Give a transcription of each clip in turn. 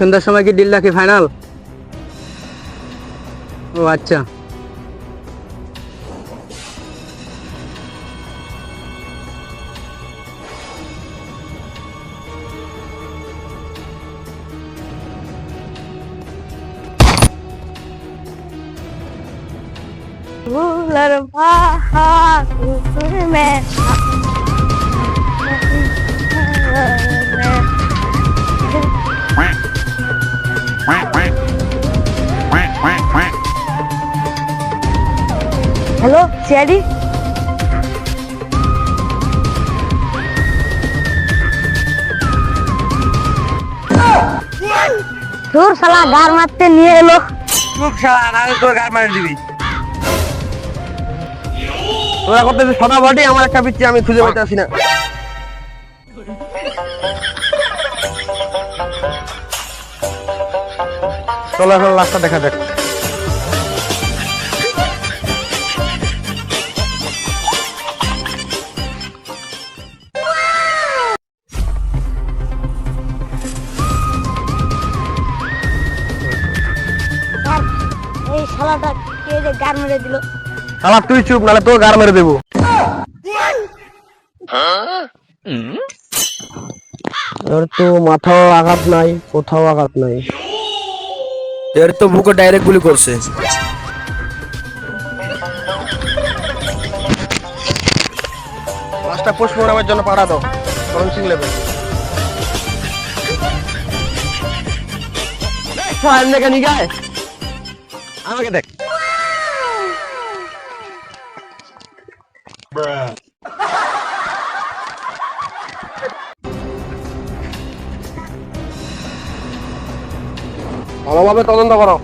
সন্ধ্যার সময় কি ডিল কি ফাইনাল ও আচ্ছা Oh, let him ha ha, my heart, man? Hello CID তোর শালা, গার মারতে নিয়ে এলো। চুপ শালা আমি তোর গার মারি দিবি। তোরা করতে সদা ভাটি আমার একটা পিচ্ছি আমি খুঁজে আসি না। চলো এখন রাস্তা দেখা যাক। এই শালাটা কে যে গার মেরে দিল? শালা তুই চুপ নাহলে তোর গার মেরে দেবো। এর তো মাথাও আঘাত নাই কোথাও আঘাত নাই। এর তো বুকে ডাইরেক্ট গুলি করছে। পাঁচটা পোস্টমর্টমের জন্য পাঠা দাও ফরেন্সিক লেভেল দেখে নিগায় আমাকে দেখ। ভালোভাবে তদন্ত করো।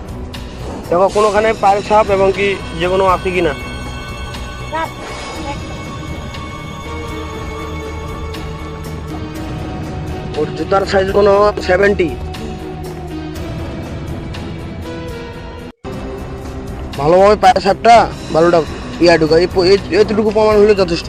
দেখো কোনোখানে পায়ের ছাপ এবং কি যে কোনো আছে কিনা। স্যার ওর জুতার সাইজ কোনো সেভেন্টি ভালোভাবে পায়ের ছাপটা ভালোটা ইয়া ঢুকা এতটুকু প্রমাণ হলে যথেষ্ট।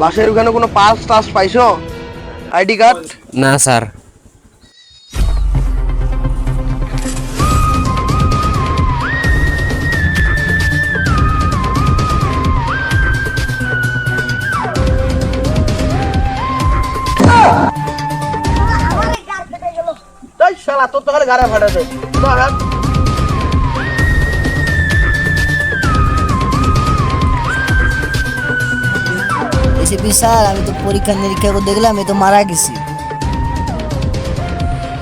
লাশের ওখানে কোনো পাস টাস পাইছো? ID card? না, স্যার। তাই শালা তোর তো খালি গাড়ি ফাটাছে এসিপি স্যার আমি তো পরীক্ষা নিরীক্ষা করে দেখলাম আমি তো মারা গেছি।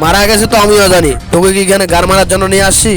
মারা গেছে তো আমিও জানি। তোকে কি এখানে গার মারার জন্য নিয়ে আসছি?